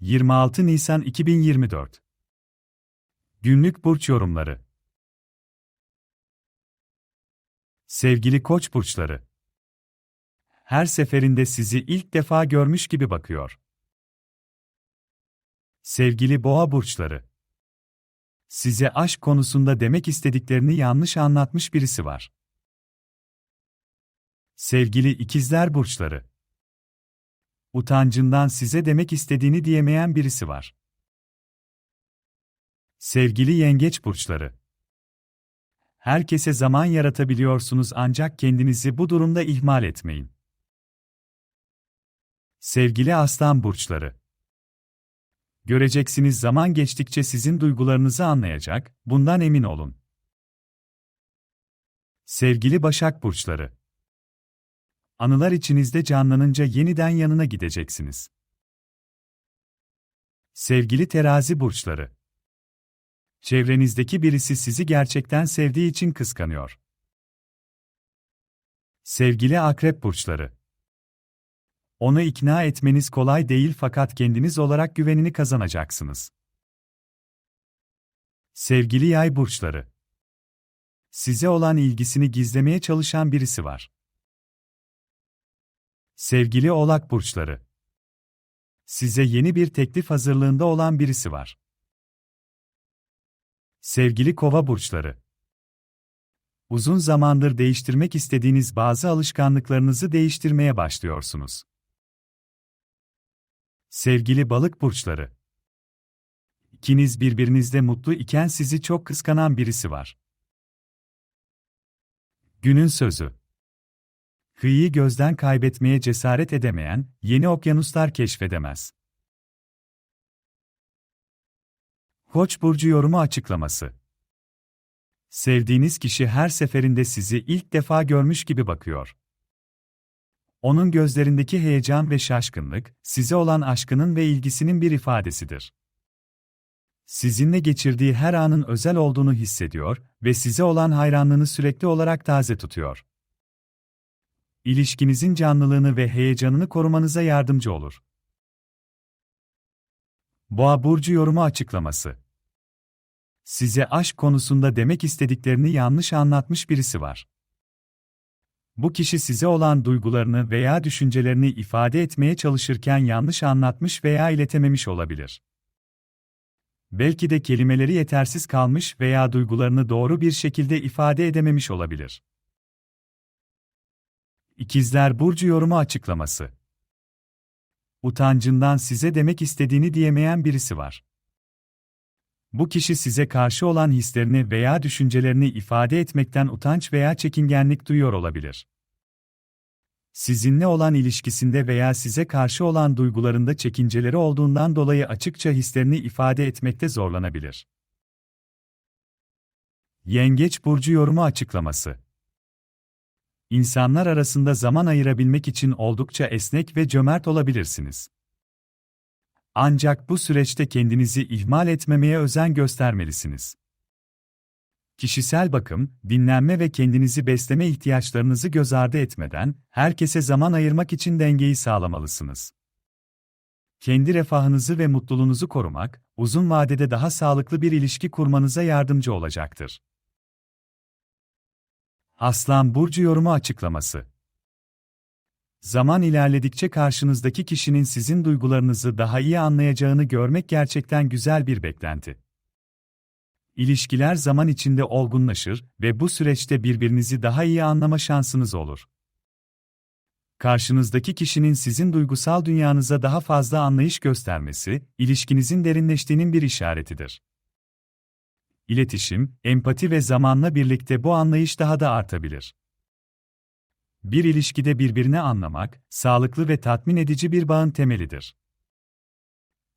26 Nisan 2024 Günlük burç yorumları. Sevgili Koç burçları. Her seferinde sizi ilk defa görmüş gibi bakıyor. Sevgili Boğa burçları. Size aşk konusunda demek istediklerini yanlış anlatmış birisi var. Sevgili İkizler burçları. Utancından size demek istediğini diyemeyen birisi var. Sevgili yengeç burçları. Herkese zaman yaratabiliyorsunuz ancak kendinizi bu durumda ihmal etmeyin. Sevgili aslan burçları. Göreceksiniz zaman geçtikçe sizin duygularınızı anlayacak, bundan emin olun. Sevgili Başak burçları. Anılar içinizde canlanınca yeniden yanına gideceksiniz. Sevgili terazi burçları. Çevrenizdeki birisi sizi gerçekten sevdiği için kıskanıyor. Sevgili akrep burçları. Onu ikna etmeniz kolay değil fakat kendiniz olarak güvenini kazanacaksınız. Sevgili yay burçları. Size olan ilgisini gizlemeye çalışan birisi var. Sevgili oğlak burçları. Size yeni bir teklif hazırlığında olan birisi var. Sevgili kova burçları. Uzun zamandır değiştirmek istediğiniz bazı alışkanlıklarınızı değiştirmeye başlıyorsunuz. Sevgili balık burçları. İkiniz birbirinizde mutlu iken sizi çok kıskanan birisi var. Günün sözü. Kıyıyı gözden kaybetmeye cesaret edemeyen, yeni okyanuslar keşfedemez. Koç burcu yorumu açıklaması. Sevdiğiniz kişi her seferinde sizi ilk defa görmüş gibi bakıyor. Onun gözlerindeki heyecan ve şaşkınlık, size olan aşkının ve ilgisinin bir ifadesidir. Sizinle geçirdiği her anın özel olduğunu hissediyor ve size olan hayranlığını sürekli olarak taze tutuyor. İlişkinizin canlılığını ve heyecanını korumanıza yardımcı olur. Boğa burcu yorumu açıklaması. Size aşk konusunda demek istediklerini yanlış anlatmış birisi var. Bu kişi size olan duygularını veya düşüncelerini ifade etmeye çalışırken yanlış anlatmış veya iletememiş olabilir. Belki de kelimeleri yetersiz kalmış veya duygularını doğru bir şekilde ifade edememiş olabilir. İkizler Burcu yorumu açıklaması. Utancından size demek istediğini diyemeyen birisi var. Bu kişi size karşı olan hislerini veya düşüncelerini ifade etmekten utanç veya çekingenlik duyuyor olabilir. Sizinle olan ilişkisinde veya size karşı olan duygularında çekinceleri olduğundan dolayı açıkça hislerini ifade etmekte zorlanabilir. Yengeç burcu yorumu açıklaması. İnsanlar arasında zaman ayırabilmek için oldukça esnek ve cömert olabilirsiniz. Ancak bu süreçte kendinizi ihmal etmemeye özen göstermelisiniz. Kişisel bakım, dinlenme ve kendinizi besleme ihtiyaçlarınızı göz ardı etmeden, herkese zaman ayırmak için dengeyi sağlamalısınız. Kendi refahınızı ve mutluluğunuzu korumak, uzun vadede daha sağlıklı bir ilişki kurmanıza yardımcı olacaktır. Aslan Burcu yorumu açıklaması Zaman ilerledikçe karşınızdaki kişinin sizin duygularınızı daha iyi anlayacağını görmek gerçekten güzel bir beklenti. İlişkiler zaman içinde olgunlaşır ve bu süreçte birbirinizi daha iyi anlama şansınız olur. Karşınızdaki kişinin sizin duygusal dünyanıza daha fazla anlayış göstermesi, ilişkinizin derinleştiğinin bir işaretidir. İletişim, empati ve zamanla birlikte bu anlayış daha da artabilir. Bir ilişkide birbirini anlamak, sağlıklı ve tatmin edici bir bağın temelidir.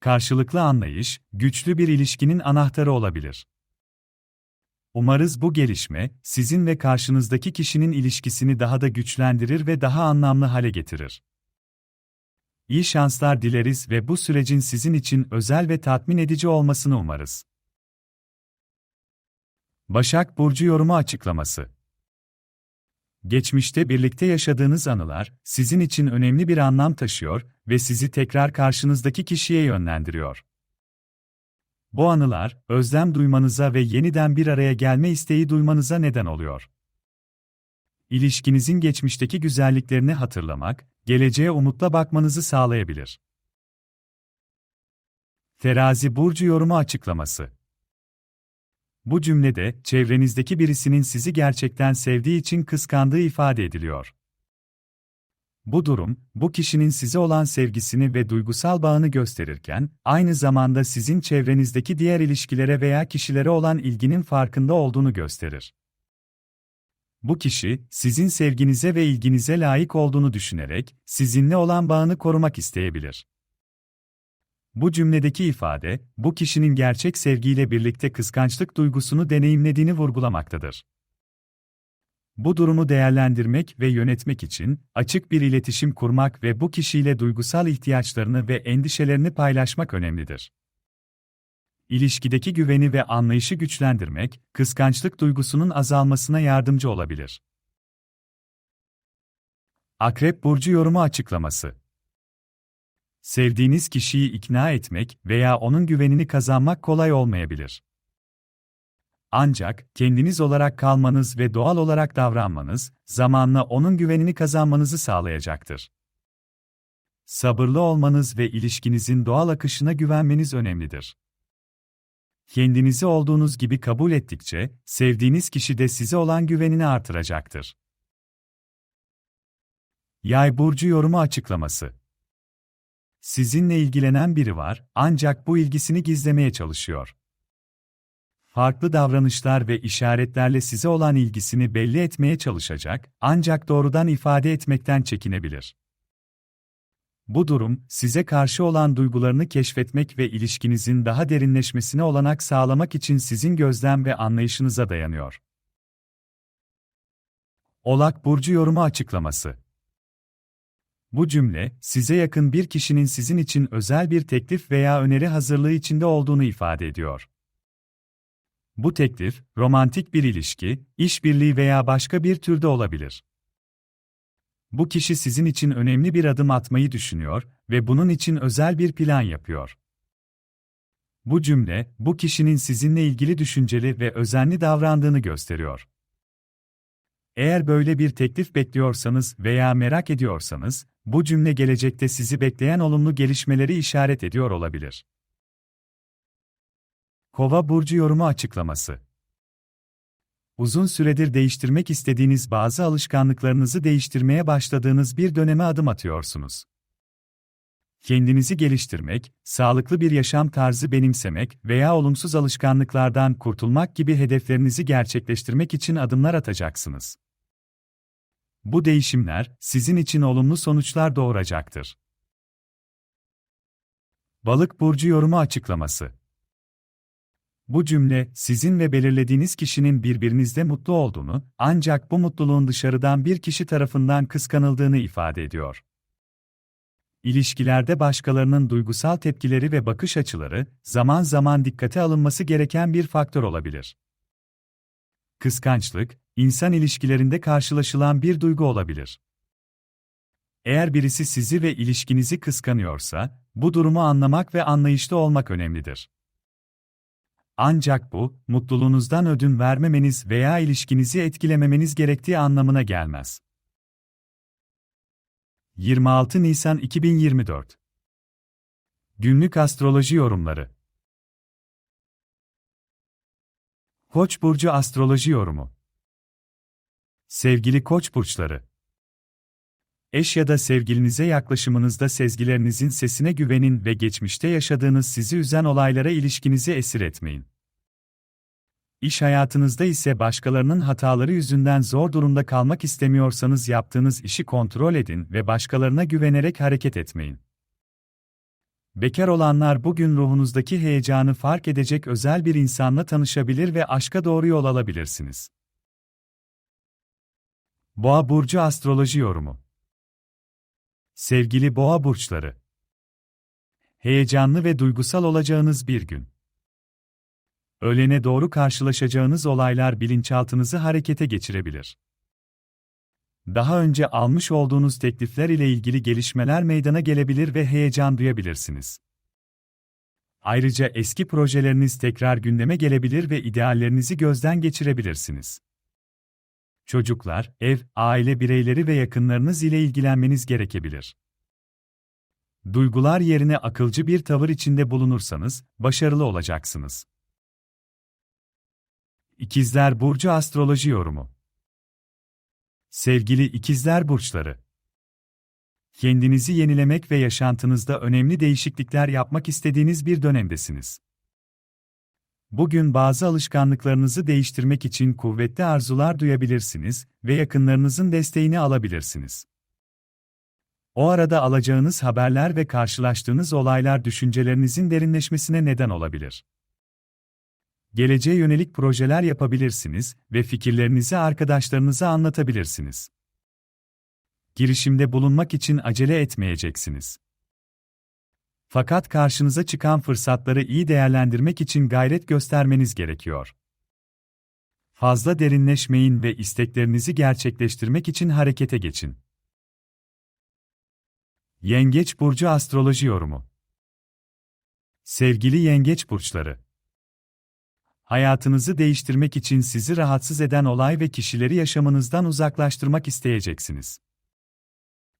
Karşılıklı anlayış, güçlü bir ilişkinin anahtarı olabilir. Umarız bu gelişme, sizin ve karşınızdaki kişinin ilişkisini daha da güçlendirir ve daha anlamlı hale getirir. İyi şanslar dileriz ve bu sürecin sizin için özel ve tatmin edici olmasını umarız. Başak Burcu yorumu açıklaması Geçmişte birlikte yaşadığınız anılar sizin için önemli bir anlam taşıyor ve sizi tekrar karşınızdaki kişiye yönlendiriyor. Bu anılar özlem duymanıza ve yeniden bir araya gelme isteği duymanıza neden oluyor. İlişkinizin geçmişteki güzelliklerini hatırlamak, geleceğe umutla bakmanızı sağlayabilir. Terazi burcu yorumu açıklaması bu cümlede, çevrenizdeki birisinin sizi gerçekten sevdiği için kıskandığı ifade ediliyor. Bu durum, bu kişinin size olan sevgisini ve duygusal bağını gösterirken, aynı zamanda sizin çevrenizdeki diğer ilişkilere veya kişilere olan ilginin farkında olduğunu gösterir. Bu kişi, sizin sevginize ve ilginize layık olduğunu düşünerek, sizinle olan bağını korumak isteyebilir. Bu cümledeki ifade, bu kişinin gerçek sevgiyle birlikte kıskançlık duygusunu deneyimlediğini vurgulamaktadır. Bu durumu değerlendirmek ve yönetmek için açık bir iletişim kurmak ve bu kişiyle duygusal ihtiyaçlarını ve endişelerini paylaşmak önemlidir. İlişkideki güveni ve anlayışı güçlendirmek, kıskançlık duygusunun azalmasına yardımcı olabilir. Akrep burcu yorumu açıklaması Sevdiğiniz kişiyi ikna etmek veya onun güvenini kazanmak kolay olmayabilir. Ancak kendiniz olarak kalmanız ve doğal olarak davranmanız, zamanla onun güvenini kazanmanızı sağlayacaktır. Sabırlı olmanız ve ilişkinizin doğal akışına güvenmeniz önemlidir. Kendinizi olduğunuz gibi kabul ettikçe, sevdiğiniz kişi de size olan güvenini artıracaktır. Yay burcu yorumu açıklaması Sizinle ilgilenen biri var, ancak bu ilgisini gizlemeye çalışıyor. Farklı davranışlar ve işaretlerle size olan ilgisini belli etmeye çalışacak, ancak doğrudan ifade etmekten çekinebilir. Bu durum, size karşı olan duygularını keşfetmek ve ilişkinizin daha derinleşmesine olanak sağlamak için sizin gözlem ve anlayışınıza dayanıyor. Olak Burcu Yorumu Açıklaması bu cümle, size yakın bir kişinin sizin için özel bir teklif veya öneri hazırlığı içinde olduğunu ifade ediyor. Bu teklif, romantik bir ilişki, işbirliği veya başka bir türde olabilir. Bu kişi sizin için önemli bir adım atmayı düşünüyor ve bunun için özel bir plan yapıyor. Bu cümle, bu kişinin sizinle ilgili düşünceli ve özenli davrandığını gösteriyor. Eğer böyle bir teklif bekliyorsanız veya merak ediyorsanız, bu cümle gelecekte sizi bekleyen olumlu gelişmeleri işaret ediyor olabilir. Kova burcu yorumu açıklaması. Uzun süredir değiştirmek istediğiniz bazı alışkanlıklarınızı değiştirmeye başladığınız bir döneme adım atıyorsunuz. Kendinizi geliştirmek, sağlıklı bir yaşam tarzı benimsemek veya olumsuz alışkanlıklardan kurtulmak gibi hedeflerinizi gerçekleştirmek için adımlar atacaksınız. Bu değişimler sizin için olumlu sonuçlar doğuracaktır. Balık burcu yorumu açıklaması. Bu cümle sizin ve belirlediğiniz kişinin birbirinizde mutlu olduğunu, ancak bu mutluluğun dışarıdan bir kişi tarafından kıskanıldığını ifade ediyor. İlişkilerde başkalarının duygusal tepkileri ve bakış açıları zaman zaman dikkate alınması gereken bir faktör olabilir. Kıskançlık, insan ilişkilerinde karşılaşılan bir duygu olabilir. Eğer birisi sizi ve ilişkinizi kıskanıyorsa, bu durumu anlamak ve anlayışlı olmak önemlidir. Ancak bu, mutluluğunuzdan ödün vermemeniz veya ilişkinizi etkilememeniz gerektiği anlamına gelmez. 26 Nisan 2024 Günlük Astroloji Yorumları Koç burcu astroloji yorumu. Sevgili Koç burçları. Eş ya da sevgilinize yaklaşımınızda sezgilerinizin sesine güvenin ve geçmişte yaşadığınız sizi üzen olaylara ilişkinizi esir etmeyin. İş hayatınızda ise başkalarının hataları yüzünden zor durumda kalmak istemiyorsanız yaptığınız işi kontrol edin ve başkalarına güvenerek hareket etmeyin. Bekar olanlar bugün ruhunuzdaki heyecanı fark edecek özel bir insanla tanışabilir ve aşka doğru yol alabilirsiniz. Boğa burcu astroloji yorumu. Sevgili Boğa burçları. Heyecanlı ve duygusal olacağınız bir gün. Öğlene doğru karşılaşacağınız olaylar bilinçaltınızı harekete geçirebilir. Daha önce almış olduğunuz teklifler ile ilgili gelişmeler meydana gelebilir ve heyecan duyabilirsiniz. Ayrıca eski projeleriniz tekrar gündeme gelebilir ve ideallerinizi gözden geçirebilirsiniz. Çocuklar, ev, aile bireyleri ve yakınlarınız ile ilgilenmeniz gerekebilir. Duygular yerine akılcı bir tavır içinde bulunursanız, başarılı olacaksınız. İkizler Burcu Astroloji Yorumu Sevgili İkizler Burçları Kendinizi yenilemek ve yaşantınızda önemli değişiklikler yapmak istediğiniz bir dönemdesiniz. Bugün bazı alışkanlıklarınızı değiştirmek için kuvvetli arzular duyabilirsiniz ve yakınlarınızın desteğini alabilirsiniz. O arada alacağınız haberler ve karşılaştığınız olaylar düşüncelerinizin derinleşmesine neden olabilir. Geleceğe yönelik projeler yapabilirsiniz ve fikirlerinizi arkadaşlarınıza anlatabilirsiniz. Girişimde bulunmak için acele etmeyeceksiniz. Fakat karşınıza çıkan fırsatları iyi değerlendirmek için gayret göstermeniz gerekiyor. Fazla derinleşmeyin ve isteklerinizi gerçekleştirmek için harekete geçin. Yengeç burcu astroloji yorumu. Sevgili yengeç burçları, hayatınızı değiştirmek için sizi rahatsız eden olay ve kişileri yaşamınızdan uzaklaştırmak isteyeceksiniz.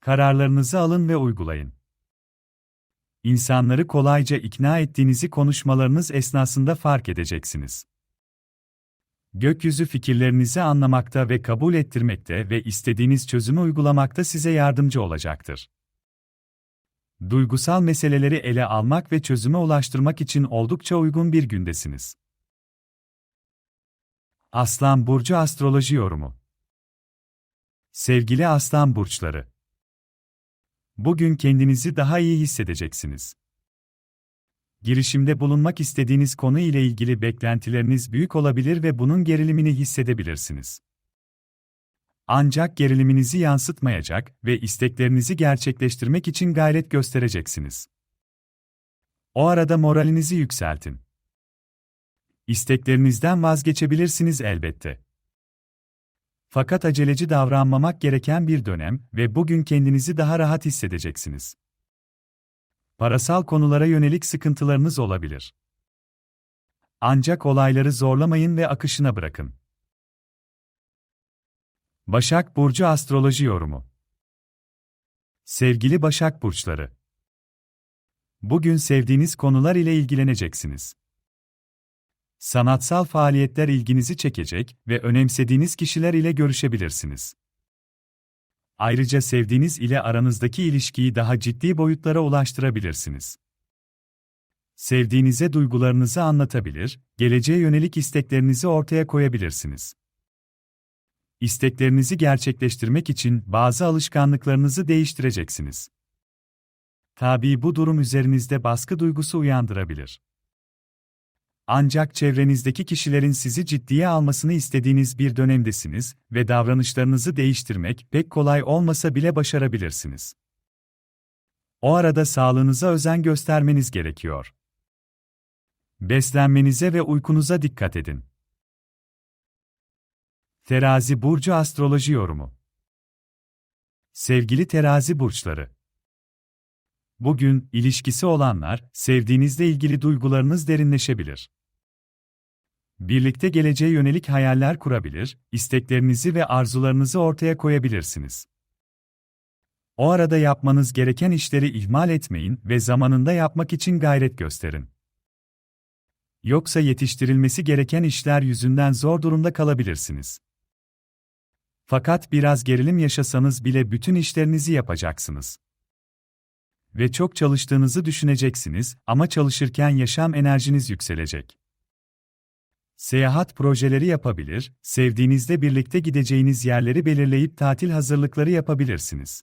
Kararlarınızı alın ve uygulayın. İnsanları kolayca ikna ettiğinizi konuşmalarınız esnasında fark edeceksiniz. Gökyüzü fikirlerinizi anlamakta ve kabul ettirmekte ve istediğiniz çözümü uygulamakta size yardımcı olacaktır. Duygusal meseleleri ele almak ve çözüme ulaştırmak için oldukça uygun bir gündesiniz. Aslan Burcu Astroloji Yorumu Sevgili Aslan Burçları Bugün kendinizi daha iyi hissedeceksiniz. Girişimde bulunmak istediğiniz konu ile ilgili beklentileriniz büyük olabilir ve bunun gerilimini hissedebilirsiniz. Ancak geriliminizi yansıtmayacak ve isteklerinizi gerçekleştirmek için gayret göstereceksiniz. O arada moralinizi yükseltin. İsteklerinizden vazgeçebilirsiniz elbette. Fakat aceleci davranmamak gereken bir dönem ve bugün kendinizi daha rahat hissedeceksiniz. Parasal konulara yönelik sıkıntılarınız olabilir. Ancak olayları zorlamayın ve akışına bırakın. Başak Burcu Astroloji Yorumu Sevgili Başak Burçları Bugün sevdiğiniz konular ile ilgileneceksiniz. Sanatsal faaliyetler ilginizi çekecek ve önemsediğiniz kişiler ile görüşebilirsiniz. Ayrıca sevdiğiniz ile aranızdaki ilişkiyi daha ciddi boyutlara ulaştırabilirsiniz. Sevdiğinize duygularınızı anlatabilir, geleceğe yönelik isteklerinizi ortaya koyabilirsiniz. İsteklerinizi gerçekleştirmek için bazı alışkanlıklarınızı değiştireceksiniz. Tabii bu durum üzerinizde baskı duygusu uyandırabilir. Ancak çevrenizdeki kişilerin sizi ciddiye almasını istediğiniz bir dönemdesiniz ve davranışlarınızı değiştirmek pek kolay olmasa bile başarabilirsiniz. O arada sağlığınıza özen göstermeniz gerekiyor. Beslenmenize ve uykunuza dikkat edin. Terazi burcu astroloji yorumu. Sevgili terazi burçları, Bugün, ilişkisi olanlar, sevdiğinizle ilgili duygularınız derinleşebilir. Birlikte geleceğe yönelik hayaller kurabilir, isteklerinizi ve arzularınızı ortaya koyabilirsiniz. O arada yapmanız gereken işleri ihmal etmeyin ve zamanında yapmak için gayret gösterin. Yoksa yetiştirilmesi gereken işler yüzünden zor durumda kalabilirsiniz. Fakat biraz gerilim yaşasanız bile bütün işlerinizi yapacaksınız ve çok çalıştığınızı düşüneceksiniz ama çalışırken yaşam enerjiniz yükselecek. Seyahat projeleri yapabilir, sevdiğinizle birlikte gideceğiniz yerleri belirleyip tatil hazırlıkları yapabilirsiniz.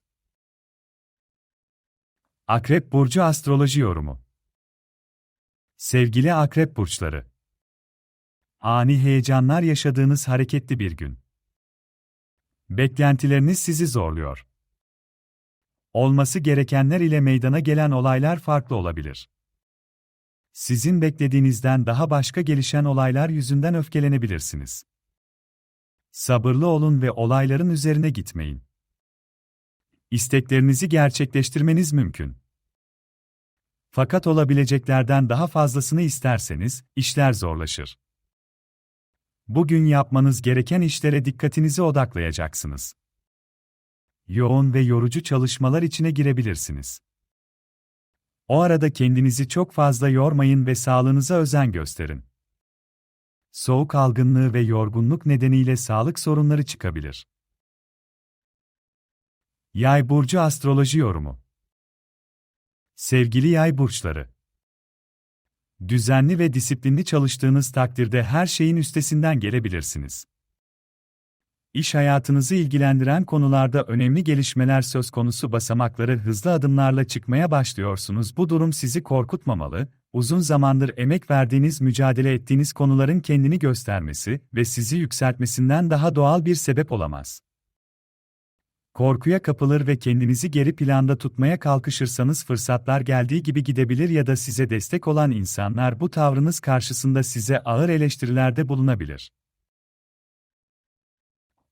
Akrep Burcu Astroloji Yorumu Sevgili Akrep Burçları Ani heyecanlar yaşadığınız hareketli bir gün. Beklentileriniz sizi zorluyor. Olması gerekenler ile meydana gelen olaylar farklı olabilir. Sizin beklediğinizden daha başka gelişen olaylar yüzünden öfkelenebilirsiniz. Sabırlı olun ve olayların üzerine gitmeyin. İsteklerinizi gerçekleştirmeniz mümkün. Fakat olabileceklerden daha fazlasını isterseniz, işler zorlaşır. Bugün yapmanız gereken işlere dikkatinizi odaklayacaksınız. Yoğun ve yorucu çalışmalar içine girebilirsiniz. O arada kendinizi çok fazla yormayın ve sağlığınıza özen gösterin. Soğuk algınlığı ve yorgunluk nedeniyle sağlık sorunları çıkabilir. Yay burcu astroloji yorumu. Sevgili yay burçları. Düzenli ve disiplinli çalıştığınız takdirde her şeyin üstesinden gelebilirsiniz. İş hayatınızı ilgilendiren konularda önemli gelişmeler söz konusu basamakları hızlı adımlarla çıkmaya başlıyorsunuz. Bu durum sizi korkutmamalı, uzun zamandır emek verdiğiniz, mücadele ettiğiniz konuların kendini göstermesi ve sizi yükseltmesinden daha doğal bir sebep olamaz. Korkuya kapılır ve kendinizi geri planda tutmaya kalkışırsanız fırsatlar geldiği gibi gidebilir ya da size destek olan insanlar bu tavrınız karşısında size ağır eleştirilerde bulunabilir.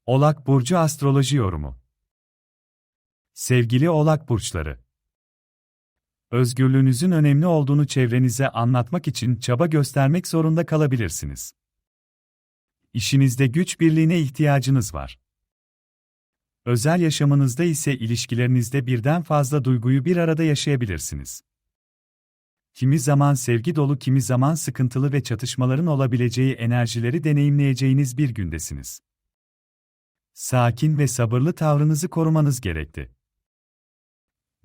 Oğlak Burcu Astroloji Yorumu Sevgili Oğlak Burçları Özgürlüğünüzün önemli olduğunu çevrenize anlatmak için çaba göstermek zorunda kalabilirsiniz. İşinizde güç birliğine ihtiyacınız var. Özel yaşamınızda ise ilişkilerinizde birden fazla duyguyu bir arada yaşayabilirsiniz. Kimi zaman sevgi dolu, kimi zaman sıkıntılı ve çatışmaların olabileceği enerjileri deneyimleyeceğiniz bir gündesiniz. Sakin ve sabırlı tavrınızı korumanız gerekti.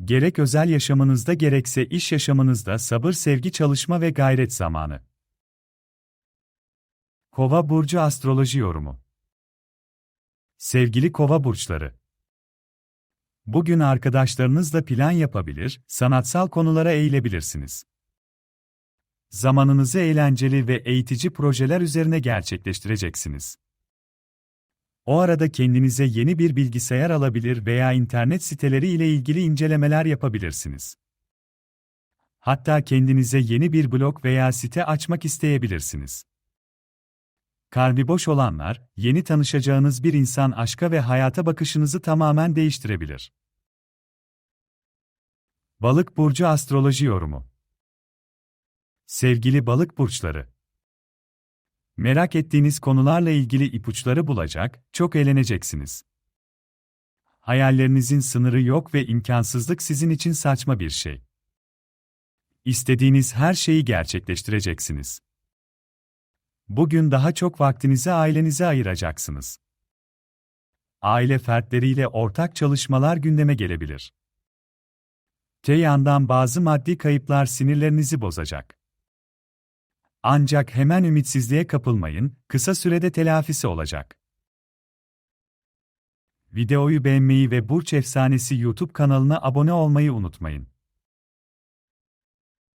Gerek özel yaşamınızda gerekse iş yaşamınızda sabır, sevgi, çalışma ve gayret zamanı. Kova burcu astroloji yorumu. Sevgili Kova burçları. Bugün arkadaşlarınızla plan yapabilir, sanatsal konulara eğilebilirsiniz. Zamanınızı eğlenceli ve eğitici projeler üzerine gerçekleştireceksiniz. O arada kendinize yeni bir bilgisayar alabilir veya internet siteleri ile ilgili incelemeler yapabilirsiniz. Hatta kendinize yeni bir blog veya site açmak isteyebilirsiniz. Kalbi boş olanlar, yeni tanışacağınız bir insan aşka ve hayata bakışınızı tamamen değiştirebilir. Balık burcu astroloji yorumu. Sevgili balık burçları, merak ettiğiniz konularla ilgili ipuçları bulacak, çok eğleneceksiniz. Hayallerinizin sınırı yok ve imkansızlık sizin için saçma bir şey. İstediğiniz her şeyi gerçekleştireceksiniz. Bugün daha çok vaktinizi ailenize ayıracaksınız. Aile fertleriyle ortak çalışmalar gündeme gelebilir. Te yandan bazı maddi kayıplar sinirlerinizi bozacak. Ancak hemen ümitsizliğe kapılmayın, kısa sürede telafisi olacak. Videoyu beğenmeyi ve Burç Efsanesi YouTube kanalına abone olmayı unutmayın.